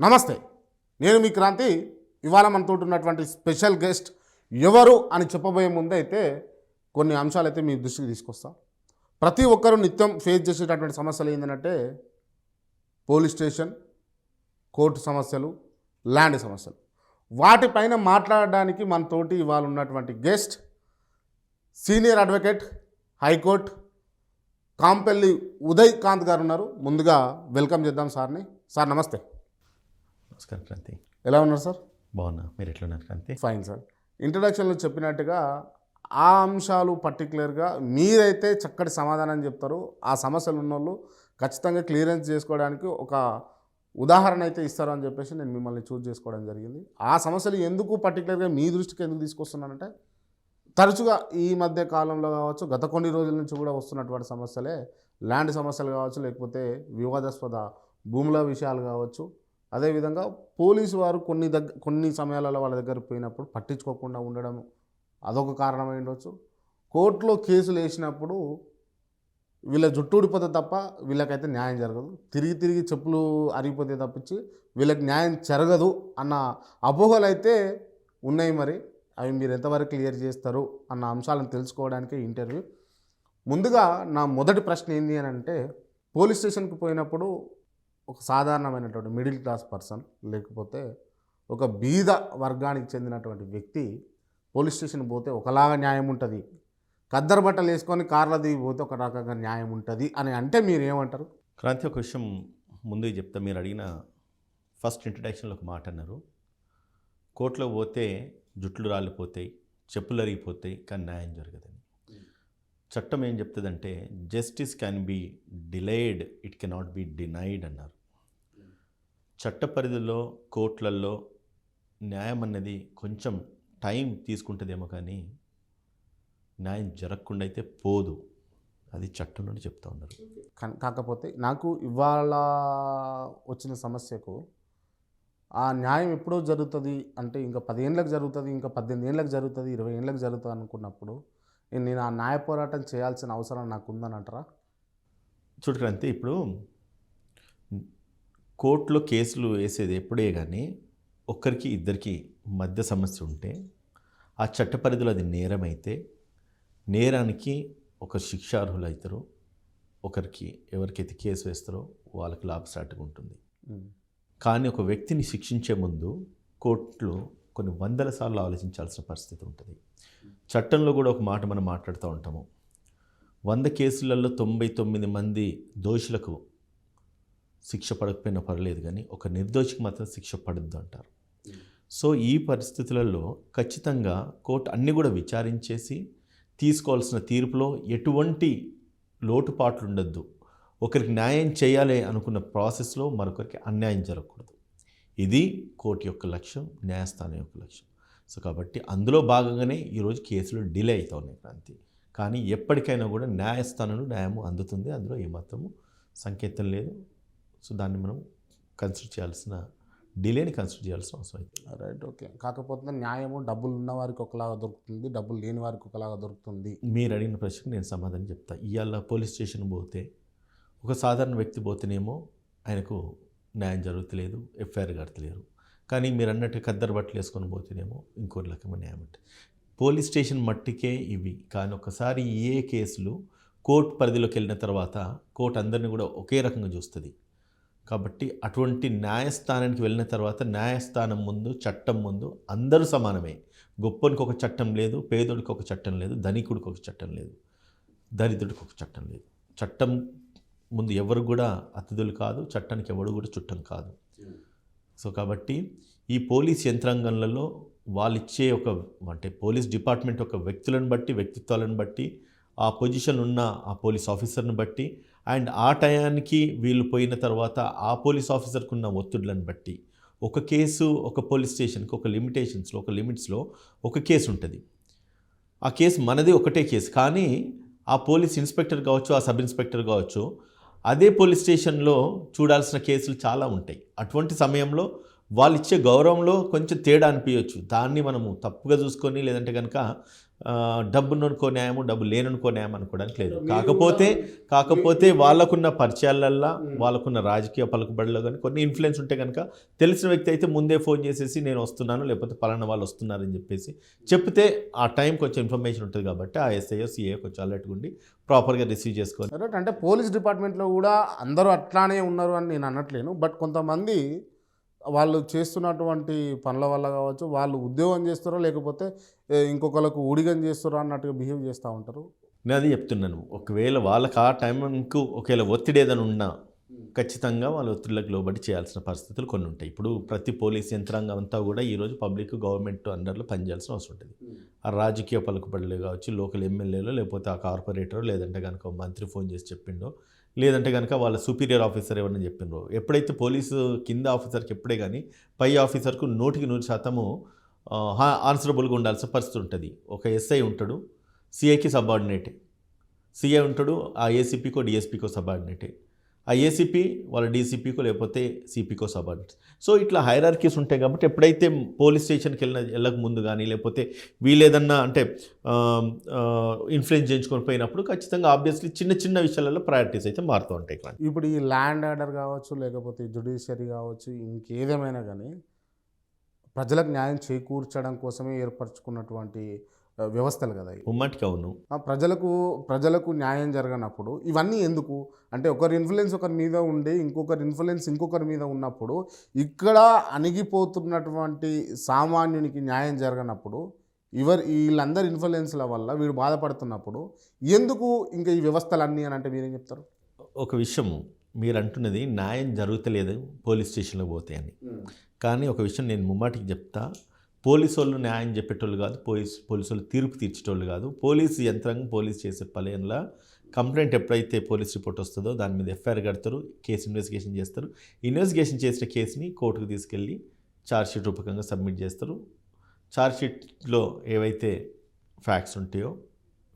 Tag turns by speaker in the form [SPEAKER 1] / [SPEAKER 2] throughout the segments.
[SPEAKER 1] నమస్తే. నేను మీ క్రాంతి. ఇవాళ మనతో ఉన్నటువంటి స్పెషల్ గెస్ట్ ఎవరు అని చెప్పబోయే ముందైతే అయితే కొన్ని అంశాలు అయితే మీ దృష్టికి తీసుకొస్తా. ప్రతి ఒక్కరూ నిత్యం ఫేస్ చేసేటటువంటి సమస్యలు ఏంటంటే పోలీస్ స్టేషన్ కోర్టు సమస్యలు ల్యాండ్ సమస్యలు. వాటిపైన మాట్లాడడానికి మనతోటి ఇవాళ ఉన్నటువంటి guest senior advocate high court Kampelli Uday Kanth గారు ఉన్నారు. ముందుగా వెల్కమ్ చేద్దాం సార్ని. సార్ నమస్తే.
[SPEAKER 2] నమస్కారం క్రాంతి.
[SPEAKER 1] ఎలా ఉన్నారు సార్?
[SPEAKER 2] బాగున్నా. మీరు ఎట్లున్నారు క్రాంతి?
[SPEAKER 1] ఫైన్ సార్ ఇంట్రడక్షన్లో చెప్పినట్టుగా ఆ అంశాలు పర్టికులర్గా మీరైతే చక్కటి సమాధానం చెప్తారు. ఆ సమస్యలు ఉన్నోళ్ళు ఖచ్చితంగా క్లియరెన్స్ చేసుకోవడానికి ఒక ఉదాహరణ అయితే ఇస్తారు అని చెప్పేసి నేను మిమ్మల్ని చూస్ చేసుకోవడం జరిగింది. ఆ సమస్యలు ఎందుకు పర్టికులర్గా మీ దృష్టికి ఎందుకు తీసుకొస్తున్నానంటే తరచుగా ఈ మధ్య కాలంలో కావచ్చు గత కొన్ని రోజుల నుంచి కూడా వస్తున్నటువంటి సమస్యలే ల్యాండ్ సమస్యలు కావచ్చు లేకపోతే వివాదాస్పద భూముల విషయాలు కావచ్చు అదేవిధంగా పోలీసు వారు కొన్ని దగ్గర కొన్ని సమయాలలో వాళ్ళ దగ్గర పోయినప్పుడు పట్టించుకోకుండా ఉండడం అదొక కారణమై ఉండొచ్చు. కోర్టులో కేసులు వేసినప్పుడు వీళ్ళ జుట్టు ఊడిపోతే తప్ప వీళ్ళకైతే న్యాయం జరగదు. తిరిగి తిరిగి చెప్పులు అరిగిపోతే తప్పించి వీళ్ళకి న్యాయం జరగదు అన్న అపోహలు అయితే ఉన్నాయి మరి. అవి మీరు ఎంతవరకు క్లియర్ చేస్తారు అన్న అంశాలను తెలుసుకోవడానికే ఇంటర్వ్యూ. ముందుగా నా మొదటి ప్రశ్న ఏంటి అని అంటే పోలీస్ స్టేషన్కి పోయినప్పుడు ఒక సాధారణమైనటువంటి మిడిల్ క్లాస్ పర్సన్ లేకపోతే ఒక బీద వర్గానికి చెందినటువంటి వ్యక్తి పోలీస్ స్టేషన్ పోతే ఒకలాగా న్యాయం ఉంటుంది. కద్దరు బట్టలు వేసుకొని కార్ల దిగి పోతే ఒక రకంగా న్యాయం ఉంటుంది అని అంటే మీరు ఏమంటారు
[SPEAKER 2] క్రాంతి ఒక విషయం ముందే చెప్తా. మీరు అడిగిన ఫస్ట్ ఇంట్రడక్షన్లో ఒక మాట అన్నారు. కోర్టులో పోతే జుట్లు రాలిపోతాయి చెప్పులు అరిగిపోతాయి కానీ న్యాయం జరగదని. చట్టం ఏం చెప్తుందంటే justice can be delayed it cannot be denied అన్నారు. చట్ట పరిధిలో కోర్టులలో న్యాయం అన్నది కొంచెం టైం తీసుకుంటుందేమో కానీ న్యాయం జరగకుండా అయితే పోదు. అది చట్టంలోనే చెప్తా ఉన్నారు.
[SPEAKER 1] కాకపోతే నాకు ఇవాళ వచ్చిన సమస్యకు ఆ న్యాయం ఎప్పుడో జరుగుతుంది అంటే ఇంకా పదిహేనులకు జరుగుతుంది ఇంకా పద్దెనిమిది ఏళ్ళకి జరుగుతుంది ఇరవై ఏళ్ళకి జరుగుతుంది అనుకున్నప్పుడు నేను ఆ న్యాయ పోరాటం చేయాల్సిన అవసరం నాకు ఉందని అంటారా
[SPEAKER 2] చూడు క్రాంతి ఇప్పుడు కోర్టులో కేసులు వేసేది ఎప్పుడే కానీ ఒక్కరికి ఇద్దరికి మధ్య సమస్య ఉంటే ఆ చట్ట పరిధిలో అది నేరమైతే నేరానికి ఒక శిక్షార్హులు అవుతారు ఒకరికి ఎవరికైతే కేసు వేస్తారో వాళ్ళకి లాభసాటిగా ఉంటుంది. కానీ ఒక వ్యక్తిని శిక్షించే ముందు కోర్టులో కొన్ని వందల సార్లు ఆలోచించాల్సిన పరిస్థితి ఉంటుంది. చట్టంలో కూడా ఒక మాట మనం మాట్లాడుతూ ఉంటాము. వంద కేసులలో తొంభై తొమ్మిది మంది దోషులకు శిక్ష పడకపోయినా పర్లేదు కానీ ఒక నిర్దోషికి మాత్రం శిక్ష పడద్దు అంటారు. సో ఈ పరిస్థితులలో ఖచ్చితంగా కోర్టు అన్నీ కూడా విచారించేసి తీసుకోవాల్సిన తీర్పులో ఎటువంటి లోటుపాట్లు ఉండొద్దు. ఒకరికి న్యాయం చేయాలి అనుకున్న ప్రాసెస్లో మరొకరికి అన్యాయం జరగకూడదు. ఇది కోర్టు యొక్క లక్ష్యం న్యాయస్థానం యొక్క లక్ష్యం. సో కాబట్టి అందులో భాగంగానే ఈరోజు కేసులు డిలే అవుతా ఉన్నాయి క్రాంతి. కానీ ఎప్పటికైనా కూడా న్యాయస్థానంలో న్యాయము అందుతుంది. అందులో ఏమాత్రము సంకేతం లేదు. సో దాన్ని మనం కన్సిడర్ చేయాల్సిన డిలేని కన్సిడర్ చేయాల్సిన అవసరం అయితే
[SPEAKER 1] రైట్ ఓకే కాకపోతే న్యాయము డబ్బులు ఉన్న వారికి ఒకలాగా దొరుకుతుంది డబ్బులు లేని వారికి ఒకలాగా దొరుకుతుంది.
[SPEAKER 2] మీరు అడిగిన ప్రశ్నకు నేను సమాధానం చెప్తా. ఇవాళ పోలీస్ స్టేషన్ పోతే ఒక సాధారణ వ్యక్తి పోతేనేమో ఆయనకు న్యాయం జరుగుతలేదు ఎఫ్ఐఆర్ కడతలేరు కానీ మీరు అన్నట్టు కద్దరు బట్టలు వేసుకొని పోతేనేమో ఇంకో రకమైన న్యాయం ఉంటుంది పోలీస్ స్టేషన్ మట్టికే ఇవి. కానీ ఒకసారి ఏ కేసులు కోర్టు పరిధిలోకి వెళ్ళిన తర్వాత కోర్టు అందరినీ కూడా ఒకే రకంగా చూస్తుంది. కాబట్టి అటువంటి న్యాయస్థానానికి వెళ్ళిన తర్వాత న్యాయస్థానం ముందు చట్టం ముందు అందరూ సమానమే. గొప్పనికి ఒక చట్టం లేదు పేదోడికి ఒక చట్టం లేదు ధనికుడికి ఒక చట్టం లేదు దరిద్రుడికి ఒక చట్టం లేదు. చట్టం ముందు ఎవరు కూడా అతిథులు కాదు చట్టానికి ఎవరు కూడా చుట్టం కాదు. సో కాబట్టి ఈ పోలీస్ యంత్రాంగంలో వాళ్ళు ఇచ్చే ఒక అంటే పోలీస్ డిపార్ట్మెంట్ ఒక వ్యక్తులను బట్టి వ్యక్తిత్వాలను బట్టి ఆ పొజిషన్ ఉన్న ఆ పోలీస్ ఆఫీసర్ని బట్టి అండ్ ఆ టయానికి వీళ్ళు పోయిన తర్వాత ఆ పోలీస్ ఆఫీసర్కి ఉన్న ఒత్తిడులను బట్టి ఒక కేసు ఒక పోలీస్ స్టేషన్కి ఒక లిమిటేషన్స్లో ఒక లిమిట్స్లో ఒక కేసు ఉంటుంది. ఆ కేసు మనది ఒకటే కేసు. కానీ ఆ పోలీస్ ఇన్స్పెక్టర్ కావచ్చు ఆ సబ్ ఇన్స్పెక్టర్ కావచ్చు అదే పోలీస్ స్టేషన్లో చూడాల్సిన కేసులు చాలా ఉంటాయి. అటువంటి సమయంలో వాళ్ళు ఇచ్చే గౌరవంలో కొంచెం తేడా అనిపించవచ్చు దాన్ని మనము తప్పుగా చూసుకొని లేదంటే కనుక ఆ, డబ్బునుకో న్యాయము డబ్బు లేనుకో న్యాయం అనుకోవడానికి లేదు. కాకపోతే కాకపోతే వాళ్ళకున్న పరిచయాలల్లో వాళ్ళకున్న రాజకీయ పలుకుబడిలో కానీ కొన్ని ఇన్ఫ్లుయెన్స్ ఉంటే కనుక తెలిసిన వ్యక్తి అయితే ముందే ఫోన్ చేసేసి నేను వస్తున్నాను లేకపోతే పలానా వాళ్ళు వస్తున్నారని చెప్పేసి చెప్తే ఆ టైం కొంచెం ఇన్ఫర్మేషన్ ఉంటుంది కాబట్టి ఆ ఎస్ఐఓ సిఏ కొంచెం అలర్ట్గా ఉండి ప్రాపర్గా రిసీవ్ చేసుకొని
[SPEAKER 1] రైట్ అంటే పోలీస్ డిపార్ట్మెంట్లో కూడా అందరూ అట్లానే ఉన్నారు అని నేను అనట్లేను. బట్ కొంతమంది వాళ్ళు చేస్తున్నటువంటి పనుల వల్ల కావచ్చు వాళ్ళు ఉద్యోగం చేస్తారో లేకపోతే ఇంకొకరికి ఊడిగం చేస్తారో అన్నట్టుగా బిహేవ్ చేస్తూ ఉంటారు?
[SPEAKER 2] నేను అది చెప్తున్నాను. ఒకవేళ వాళ్ళకి ఆ టైంకు ఒకవేళ ఒత్తిడి ఏదైనా ఉన్నా ఖచ్చితంగా వాళ్ళ ఒత్తిడిలకు లోబడి చేయాల్సిన పరిస్థితులు కొన్ని ఉంటాయి. ఇప్పుడు ప్రతి పోలీస్ యంత్రాంగం అంతా కూడా ఈరోజు పబ్లిక్ గవర్నమెంట్ అండర్లో పనిచేయాల్సిన అవసరం ఉంటుంది. ఆ రాజకీయ పలుకుబడులు కావచ్చు లోకల్ ఎమ్మెల్యేలు లేకపోతే ఆ కార్పొరేటర్ లేదంటే కనుక మంత్రి ఫోన్ చేసి చెప్పిండో లేదంటే కనుక వాళ్ళ సుపీరియర్ ఆఫీసర్ ఎవరైనా చెప్పిండ్రో. ఎప్పుడైతే పోలీసు కింద ఆఫీసర్కి ఎప్పుడే కానీ పై ఆఫీసర్కు నూటికి నూరు శాతము ఆన్సరబుల్గా ఉండాల్సిన పరిస్థితి ఉంటుంది. ఒక ఎస్ఐ ఉంటాడు సిఐకి సబార్డినేటే. సిఐ ఉంటాడు ఆ ఏసీపీకో డిఎస్పీకో సబార్డినేటే. ఆ ఏసీపీ వాళ్ళ డీసీపీకో లేకపోతే సిపికో సబార్డినేట్ సో ఇట్లా హైరార్కీస్ ఉంటాయి కాబట్టి ఎప్పుడైతే పోలీస్ స్టేషన్కి వెళ్ళిన వెళ్ళక ముందు కానీ లేకపోతే వీలేదన్నా అంటే ఇన్ఫ్లుయెన్స్ చేయించుకొని పోయినప్పుడు ఖచ్చితంగా ఆబ్వియస్లీ చిన్న చిన్న విషయాలలో ప్రయారిటీస్ అయితే మారుతూ ఉంటాయి కానీ
[SPEAKER 1] ఇప్పుడు ఈ ల్యాండ్ ఆర్డర్ కావచ్చు లేకపోతే జుడిషియరీ కావచ్చు ఇంకేదేమైనా కానీ ప్రజలకు న్యాయం చేకూర్చడం కోసమే ఏర్పరచుకున్నటువంటి వ్యవస్థలు కదా.
[SPEAKER 2] ఉమ్మటికి అవును.
[SPEAKER 1] ప్రజలకు ప్రజలకు న్యాయం జరగనప్పుడు ఇవన్నీ ఎందుకు? అంటే ఒకరి ఇన్ఫ్లుయెన్స్ ఒకరి మీద ఉండి ఇంకొకరి ఇన్ఫ్లుయెన్స్ ఇంకొకరి మీద ఉన్నప్పుడు ఇక్కడ అణిగిపోతున్నటువంటి సామాన్యునికి న్యాయం జరగనప్పుడు ఇవర్ వీళ్ళందరి ఇన్ఫ్లుయెన్స్ల వల్ల వీడు బాధపడుతున్నప్పుడు ఎందుకు ఇంకా ఈ వ్యవస్థలన్నీ అని అంటే మీరేం చెప్తారు?
[SPEAKER 2] ఒక విషయం మీరు అంటున్నది న్యాయం జరుగుతలేదు పోలీస్ స్టేషన్లో పోతే అని. కానీ ఒక విషయం నేను ముమ్మాటికి చెప్తా. పోలీసు వాళ్ళు న్యాయం చెప్పేటోళ్ళు కాదు పోలీస్ పోలీసు వాళ్ళు తీర్పు తీర్చేటోళ్ళు కాదు. పోలీసు యంత్రాంగం పోలీస్ చేసే పలేన్లా కంప్లైంట్ ఎప్పుడైతే పోలీస్ రిపోర్ట్ వస్తుందో దాని మీద ఎఫ్ఐఆర్ కడతారు కేసు ఇన్వెస్టిగేషన్ చేస్తారు. ఇన్వెస్టిగేషన్ చేసిన కేసుని కోర్టుకు తీసుకెళ్ళి ఛార్జ్షీట్ రూపకంగా సబ్మిట్ చేస్తారు. ఛార్జ్షీట్లో ఏవైతే ఫ్యాక్ట్స్ ఉంటాయో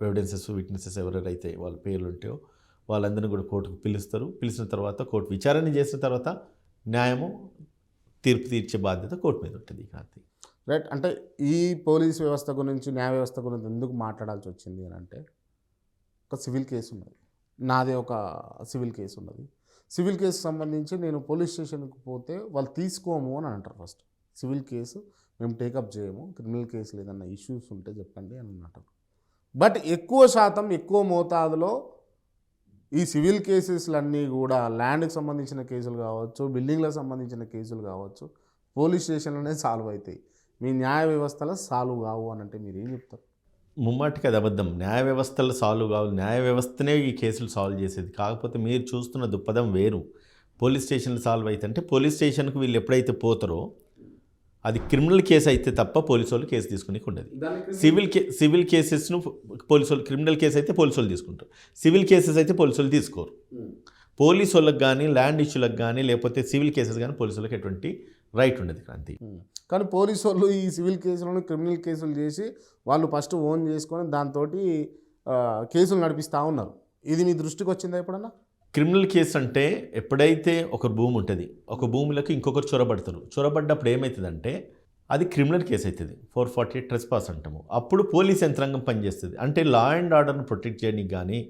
[SPEAKER 2] ఎవిడెన్సెస్ విట్నెసెస్ ఎవరెవరైతే వాళ్ళ పేర్లు ఉంటాయో వాళ్ళందరినీ కూడా కోర్టుకు పిలుస్తారు. పిలిచిన తర్వాత కోర్టు విచారణ చేసిన తర్వాత న్యాయము తీర్పు తీర్చే బాధ్యత కోర్టు మీద ఉంటుంది క్రాంతి.
[SPEAKER 1] రైట్? అంటే ఈ పోలీస్ వ్యవస్థ గురించి న్యాయ వ్యవస్థ గురించి ఎందుకు మాట్లాడాల్సి వచ్చింది అని అంటే ఒక సివిల్ కేసు ఉన్నది. నాదే ఒక సివిల్ కేసు ఉన్నది. సివిల్ కేసు సంబంధించి నేను పోలీస్ స్టేషన్కి పోతే వాళ్ళు తీసుకోము అని అంటారు ఫస్ట్. సివిల్ కేసు మేము టేకప్ చేయము. క్రిమినల్ కేసులు ఏదన్నా ఇష్యూస్ ఉంటే చెప్పండి అని అంటారు. బట్ ఎక్కువ శాతం ఎక్కువ మోతాదులో ఈ సివిల్ కేసెస్లన్నీ కూడా ల్యాండ్కి సంబంధించిన కేసులు కావచ్చు బిల్డింగ్లకు సంబంధించిన కేసులు కావచ్చు పోలీస్ స్టేషన్లోనే సాల్వ్ అవుతాయి. మీ న్యాయ వ్యవస్థలో సాల్వ్ కావు అని అంటే మీరు ఏం చెప్తారు?
[SPEAKER 2] ముమ్మాటికి అది అబద్ధం. న్యాయ వ్యవస్థలు సాల్వ్ కావాలి న్యాయ వ్యవస్థనే ఈ కేసులు సాల్వ్ చేసేది. కాకపోతే మీరు చూస్తున్న దుప్పదం వేరు. పోలీస్ స్టేషన్లు సాల్వ్ అయితే అంటే పోలీస్ స్టేషన్కి వీళ్ళు ఎప్పుడైతే పోతారో అది క్రిమినల్ కేసు అయితే తప్ప పోలీసు వాళ్ళు కేసు తీసుకునేకి ఉండదు సివిల్ కే సివిల్ కేసెస్ను పోలీసు వాళ్ళు క్రిమినల్ కేసు అయితే పోలీసు వాళ్ళు తీసుకుంటారు. సివిల్ కేసెస్ అయితే పోలీసు వాళ్ళు తీసుకోరు. పోలీసు వాళ్ళకి కానీ ల్యాండ్ ఇష్యూలకు కానీ లేకపోతే సివిల్ కేసెస్ కానీ పోలీసు వాళ్ళకి ఎటువంటి రైట్ ఉండదు క్రాంతి.
[SPEAKER 1] కానీ పోలీసు వాళ్ళు ఈ సివిల్ కేసులను క్రిమినల్ కేసులు చేసి వాళ్ళు ఫస్ట్ ఓన్ చేసుకొని దాంతో కేసులు నడిపిస్తూ ఉన్నారు. ఇది మీ దృష్టికి వచ్చిందా ఎప్పుడన్నా?
[SPEAKER 2] క్రిమినల్ కేసు అంటే ఎప్పుడైతే ఒక భూమి ఉంటుంది ఒక భూమిలోకి ఇంకొకరు చొరబడతారు. చొరబడ్డప్పుడు ఏమవుతుందంటే అది క్రిమినల్ కేసు అవుతుంది four forty eight trespass అంటాము. అప్పుడు పోలీస్ యంత్రాంగం పనిచేస్తుంది. అంటే లా అండ్ ఆర్డర్ను ప్రొటెక్ట్ చేయడానికి కానీ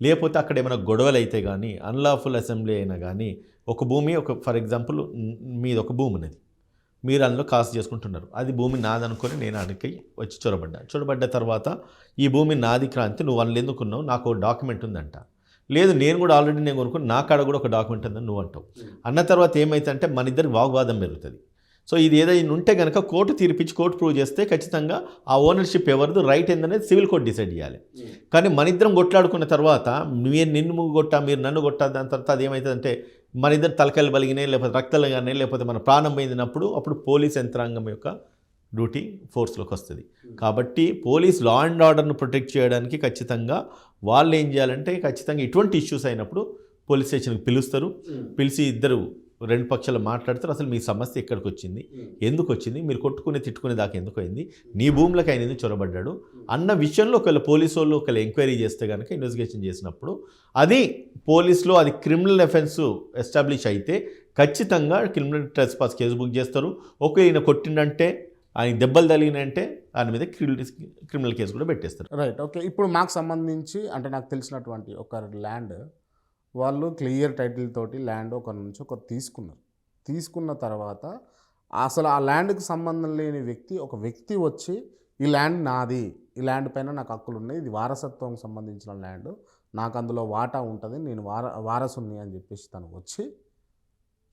[SPEAKER 2] లేకపోతే అక్కడ ఏమైనా గొడవలు అయితే కానీ అన్లాఫుల్ అసెంబ్లీ అయినా కానీ ఒక భూమి ఒక ఫర్ ఎగ్జాంపుల్ మీద ఒక భూమి ఉన్నది. మీరు అందులో కాస్ట్ చేసుకుంటున్నారు. అది భూమి నాది అనుకొని నేను అడిగి వచ్చి చొరబడ్డా. చొరబడ్డ తర్వాత ఈ భూమి నాది క్రాంతి నువ్వు వాళ్ళు ఎందుకున్నావు నాకు ఒక డాక్యుమెంట్ ఉందంట. లేదు నేను కూడా ఆల్రెడీ నేను కొనుక్కుని నా కాడ కూడా ఒక డాక్యుమెంట్ ఉందని నువ్వు అంటావు. అన్న తర్వాత ఏమైతే మన ఇద్దరి వాగ్వాదం పెరుగుతుంది. సో ఇది ఏదైనా ఉంటే కనుక కోర్టు తీర్పిచ్చి కోర్టు ప్రూవ్ చేస్తే ఖచ్చితంగా ఆ ఓనర్షిప్ ఎవరిది రైట్ ఏందనేది సివిల్ కోర్ట్ డిసైడ్ చేయాలి. కానీ మన ఇద్దరం కొట్లాడుకున్న తర్వాత మీరు నిన్ను కొట్టా మీరు నన్ను కొట్టా దాని తర్వాత అది ఏమవుతుందంటే మన ఇద్దరు తలకాయలు బలిగినాయి లేకపోతే రక్తాలు కానీ లేకపోతే మన ప్రాణం పోయిందినప్పుడు అప్పుడు పోలీస్ యంత్రాంగం యొక్క డ్యూటీ ఫోర్స్లోకి వస్తుంది. కాబట్టి పోలీస్ లా అండ్ ఆర్డర్ను ప్రొటెక్ట్ చేయడానికి ఖచ్చితంగా వాళ్ళు ఏం చేయాలంటే ఖచ్చితంగా ఇటువంటి ఇష్యూస్ అయినప్పుడు పోలీస్ స్టేషన్కి పిలుస్తారు. పిలిచి ఇద్దరు రెండు పక్షాలు మాట్లాడతారు అసలు మీ సమస్య ఎక్కడికి వచ్చింది ఎందుకు వచ్చింది మీరు కొట్టుకుని తిట్టుకునే దాకా ఎందుకు అయింది నీ భూములకు ఆయన ఎందుకు చొరబడ్డాడు? అన్న విషయంలో ఒకవేళ పోలీసు వాళ్ళు ఒకవేళ ఎంక్వైరీ చేస్తే కనుక ఇన్వెస్టిగేషన్ చేసినప్పుడు అది పోలీసులో అది క్రిమినల్ అఫెన్స్ ఎస్టాబ్లిష్ అయితే ఖచ్చితంగా criminal trespass case book చేస్తారు. ఒక ఈయన కొట్టిండంటే ఆయన దెబ్బలు తగిలినంటే ఆయన మీద క్రిమినల్ కేసు కూడా పెట్టేస్తారు.
[SPEAKER 1] రైట్ ఓకే ఇప్పుడు మాకు సంబంధించి అంటే నాకు తెలిసినటువంటి ఒక ల్యాండ్ వాళ్ళు క్లియర్ టైటిల్ తోటి ల్యాండ్ ఒక నుంచి ఒకరు తీసుకున్నారు. తీసుకున్న తర్వాత అసలు ఆ ల్యాండ్కి సంబంధం లేని వ్యక్తి ఒక వ్యక్తి వచ్చి ఈ ల్యాండ్ నాది ఈ ల్యాండ్ పైన నాకు హక్కులు ఉన్నాయి ఇది వారసత్వం సంబంధించిన ల్యాండ్ నాకు అందులో వాటా ఉంటుంది నేను వార వారసుని అని చెప్పేసి తను వచ్చి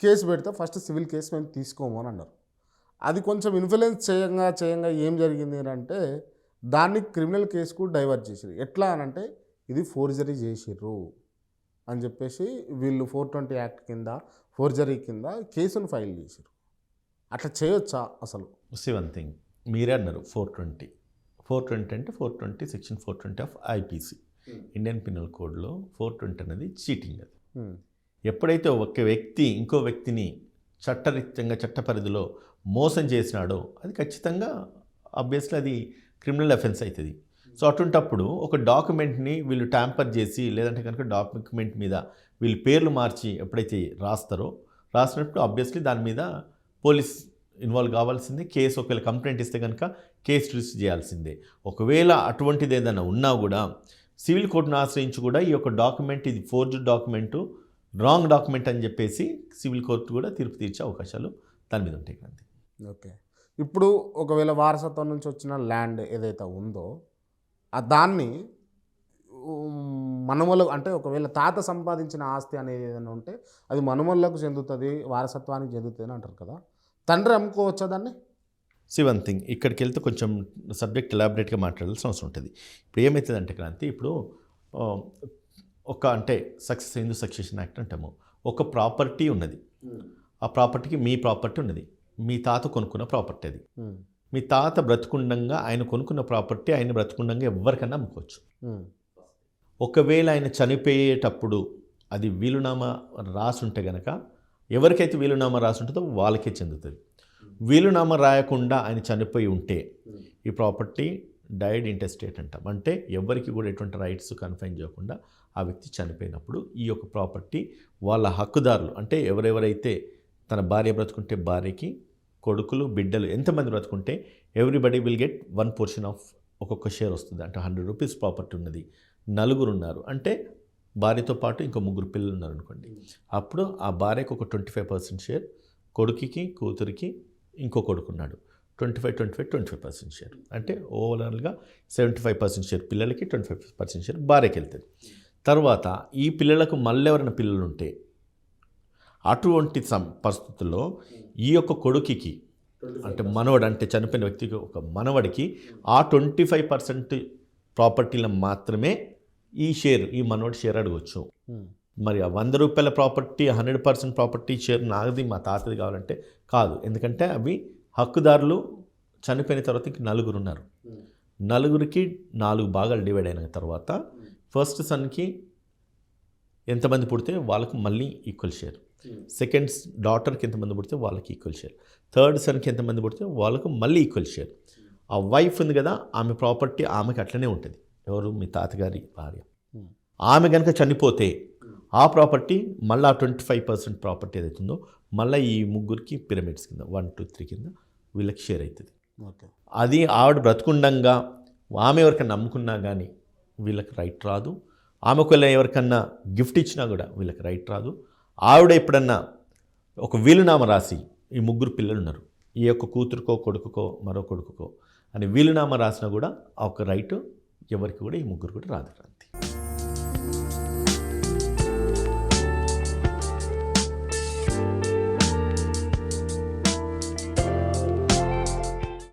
[SPEAKER 1] కేసు పెడితే ఫస్ట్ సివిల్ కేసు మేము తీసుకోము అని అన్నారు. అది కొంచెం ఇన్ఫ్లుయెన్స్ చేయంగా చేయంగా ఏం జరిగింది అంటే దాన్ని క్రిమినల్ కేసుకు డైవర్ట్ చేసిరు ఎట్లా అని అంటే ఇది ఫోర్జరీ చేసిర్రు. అని చెప్పేసి వీళ్ళు ఫోర్ ట్వంటీ యాక్ట్ కింద ఫోర్జరీ కింద కేసును ఫైల్ చేసిరు అట్లా చేయొచ్చా అసలు?
[SPEAKER 2] సి వన్ థింగ్ మీరే అన్నారు ఫోర్ ట్వంటీ. ఫోర్ ట్వంటీ అంటే four twenty section four twenty of IPC. Indian penal కోడ్లో ఫోర్ ట్వంటీ అనేది చీటింగ్ అది.
[SPEAKER 1] Hmm.
[SPEAKER 2] ఎప్పుడైతే ఒక వ్యక్తి ఇంకో వ్యక్తిని చట్టరీత్యంగా చట్ట పరిధిలో మోసం చేసినాడో అది ఖచ్చితంగా ఆబ్వియస్లీ అది క్రిమినల్ అఫెన్స్ అవుతుంది. సో అటుంటప్పుడు ఒక డాక్యుమెంట్ని వీళ్ళు ట్యాంపర్ చేసి లేదంటే కనుక డాక్యుమెంట్ మీద వీళ్ళు పేర్లు మార్చి ఎప్పుడైతే రాస్తారో రాసినప్పుడు ఆబ్వియస్లీ దాని మీద పోలీస్ ఇన్వాల్వ్ కావాల్సిందే కేసు ఒకవేళ కంప్లైంట్ ఇస్తే కనుక కేసు రిజిస్టర్ చేయాల్సిందే. ఒకవేళ అటువంటిది ఏదైనా ఉన్నా కూడా సివిల్ కోర్టును ఆశ్రయించి కూడా ఈ యొక్క డాక్యుమెంట్ ఇది ఫోర్జ్డ్ డాక్యుమెంటు రాంగ్ డాక్యుమెంట్ అని చెప్పేసి సివిల్ కోర్టు కూడా తీర్పు తీర్చే అవకాశాలు దాని మీద ఉంటాయి.
[SPEAKER 1] ఓకే. ఇప్పుడు ఒకవేళ వారసత్వం నుంచి వచ్చిన ల్యాండ్ ఏదైతే ఉందో దాన్ని మనుమలు అంటే ఒకవేళ తాత సంపాదించిన ఆస్తి అనేది ఏదైనా ఉంటే అది మనుమలకు చెందుతుంది వారసత్వానికి చెందుతుంది అని అంటారు కదా. తండ్రి అమ్ముకోవచ్చా దాన్ని?
[SPEAKER 2] సి వన్ థింగ్ ఇక్కడికి వెళ్తే కొంచెం సబ్జెక్ట్ ఎలాబరేట్గా మాట్లాడాల్సిన అవసరం ఉంటుంది. ఇప్పుడు ఏమవుతుందంటే క్రాంతి ఇప్పుడు ఒక అంటే సక్సెస్ హిందూ సక్సెషన్ యాక్ట్ అంటాము. ఒక ప్రాపర్టీ ఉన్నది. ఆ ప్రాపర్టీకి మీ ప్రాపర్టీ ఉన్నది. మీ తాత కొనుక్కున్న ప్రాపర్టీ అది. మీ తాత బ్రతుకుండంగా ఆయన కొనుక్కున్న ప్రాపర్టీ ఆయన బ్రతుకుండంగా ఎవరికైనా అమ్ముకోవచ్చు. ఒకవేళ ఆయన చనిపోయేటప్పుడు అది వీలునామా రాసి ఉంటే గనక ఎవరికైతే వీలునామా రాసి ఉంటుందో వాళ్ళకే చెందుతుంది. వీలునామా రాయకుండా ఆయన చనిపోయి ఉంటే ఈ ప్రాపర్టీ డైడ్ ఇంటెస్టేట్ అంటాం. అంటే ఎవరికి కూడా ఎటువంటి రైట్స్ కన్ఫైన్ చేయకుండా ఆ వ్యక్తి చనిపోయినప్పుడు ఈ యొక్క ప్రాపర్టీ వాళ్ళ హక్కుదారులు అంటే ఎవరెవరైతే తన భార్య బ్రతుకుంటే భార్యకి కొడుకులు బిడ్డలు ఎంతమంది బ్రతుకుంటే everybody will get one portion of ఒక్కొక్క షేర్ వస్తుంది. అంటే హండ్రెడ్ రూపీస్ ప్రాపర్టీ ఉన్నది. నలుగురు ఉన్నారు. అంటే భార్యతో పాటు ఇంకో ముగ్గురు పిల్లలు ఉన్నారు అనుకోండి. అప్పుడు ఆ భార్యకు ఒక ట్వంటీ ఫైవ్ పర్సెంట్ షేర్ కొడుకుకి కూతురికి ఇంకో కొడుకున్నాడు twenty five twenty five twenty five percent share అంటే ఓవరాల్గా సెవెంటీ ఫైవ్ పర్సెంట్ షేర్ పిల్లలకి ట్వంటీ ఫైవ్ పర్సెంట్ షేర్ భార్యకి వెళ్తుంది. తర్వాత ఈ పిల్లలకు మళ్ళీ ఎవరైనా పిల్లలు ఉంటే అటువంటి సం పరిస్థితుల్లో ఈ యొక్క కొడుకుకి అంటే మనవడు అంటే చనిపోయిన వ్యక్తికి ఒక మనవడికి ఆ ట్వంటీ ఫైవ్ పర్సెంట్ ప్రాపర్టీలో మాత్రమే ఈ షేర్ ఈ మనవడి షేర్ అడగవచ్చు మరి ఆ వంద రూపాయల property hundred percent property share నాది మా తాతది కావాలంటే కాదు. ఎందుకంటే అవి హక్కుదారులు చనిపోయిన తర్వాత ఇంక నలుగురు ఉన్నారు. నలుగురికి నాలుగు భాగాలు డివైడ్ అయిన తర్వాత ఫస్ట్ సన్కి ఎంతమంది పుడితే వాళ్ళకు మళ్ళీ ఈక్వల్ షేర్. సెకండ్ డాటర్కి ఎంతమంది పుడితే వాళ్ళకి ఈక్వల్ షేర్ థర్డ్ సన్కి ఎంతమంది పుడితే వాళ్ళకు మళ్ళీ ఈక్వల్ షేర్ ఆ వైఫ్ ఉంది కదా ఆమె ప్రాపర్టీ ఆమెకి అట్లనే ఉంటుంది. ఎవరు? మీ తాతగారి భార్య.
[SPEAKER 1] Hmm.
[SPEAKER 2] ఆమె కనుక చనిపోతే ఆ ప్రాపర్టీ మళ్ళీ ట్వంటీ ఫైవ్ పర్సెంట్ ప్రాపర్టీ ఏదైతుందో మళ్ళీ ఈ ముగ్గురికి పిరమిడ్స్ కింద వన్ టూ త్రీ కింద వీళ్ళకి షేర్ అవుతుంది
[SPEAKER 1] ఓకే
[SPEAKER 2] అది ఆవిడ బ్రతుకుండంగా ఆమె ఎవరికన్నా నమ్ముకున్నా కానీ వీళ్ళకి రైట్ రాదు. ఆమె ఒకవేళ ఎవరికన్నా గిఫ్ట్ ఇచ్చినా కూడా వీళ్ళకి రైట్ రాదు. ఆవిడ ఎప్పుడన్నా ఒక వీలునామ రాసి ఈ ముగ్గురు పిల్లలు ఉన్నారు ఈ యొక్క కూతురుకో కొడుకుకో మరో కొడుకుకో అని వీలునామా రాసినా కూడా ఆ ఒక రైటు ఎవరికి కూడా ఈ ముగ్గురు కూడా రాదు క్రాంతి